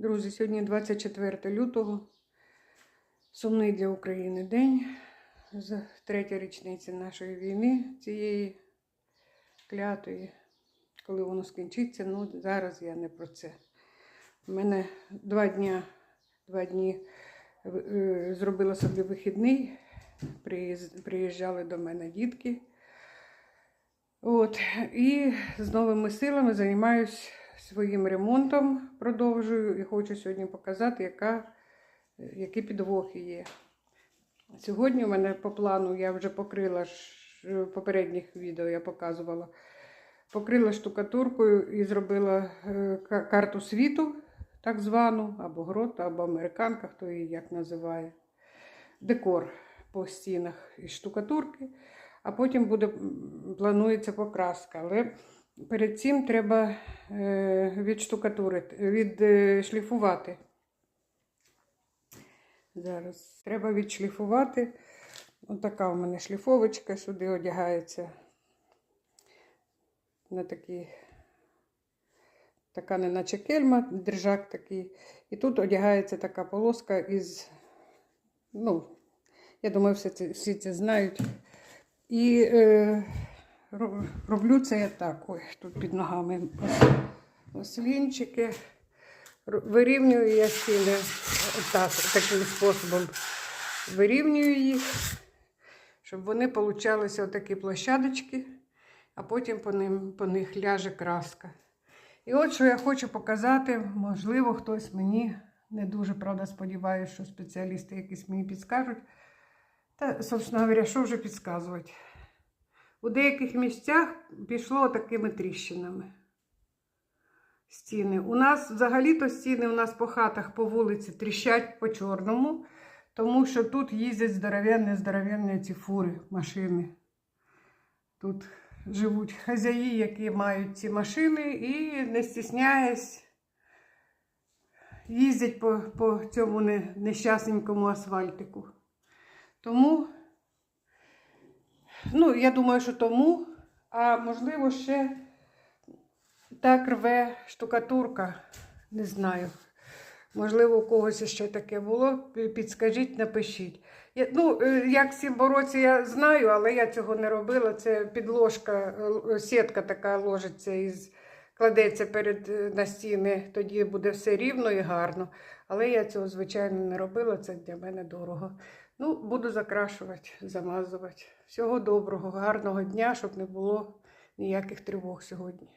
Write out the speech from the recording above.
Друзі, сьогодні 24 лютого. Сумний для України день. З третя річниця нашої війни, цієї клятої. Коли воно скінчиться, ну зараз я не про це. У мене два дня, два дні е, зробила собі вихідний. Приїжджали до мене дітки. От, і з новими силами займаюсь своїм ремонтом, продовжую і хочу сьогодні показати, яка, які підвохи є. Сьогодні у мене по плану я вже покрила в попередніх відео я показувала. Покрила штукатуркою і зробила е, карту світу, так звану, або грот, або американка, хто її як називає. Декор по стінах із штукатурки, а потім буде, планується покраска. Але перед цим треба е, відштукатурити, відшліфувати. Зараз треба відшліфувати. Отака у мене шліфовочка сюди одягається на такі, така неначе кельма, держак такий. І тут одягається така полоска із, ну, я думаю, всі це, всі це знають. І е, роблю це я так. Ой, тут під ногами ос- ослінчики. Вирівнюю я стіни так, таким способом. Вирівнюю їх, щоб вони получалися отакі площадочки, а потім по, ним, по них ляже краска. І от що я хочу показати, можливо, хтось мені не дуже правда сподіваюся, що спеціалісти якісь мені підскажуть. Та, собственно говоря, що вже підказувати? У деяких місцях пішло такими тріщинами стіни. У нас взагалі-то стіни у нас по хатах, по вулиці тріщать по чорному, тому що тут їздять здоровенні, здоровенні ці фури, машини. Тут живуть хазяї, які мають ці машини і, не стісняясь, їздять по, по цьому нещасненькому асфальтику. Тому, ну, я думаю, що тому, а можливо, ще так рве штукатурка. Не знаю. Можливо, у когось ще таке було. Підскажіть, напишіть. Я, ну, е, як з цим боротися, я знаю, але я цього не робила. Це підложка, е, сітка така ложиться із кладеться перед е, на стіни, тоді буде все рівно і гарно. Але я цього, звичайно, не робила, це для мене дорого. Ну, буду закрашувати, замазувати. Всього доброго, гарного дня, щоб не було ніяких тривог сьогодні.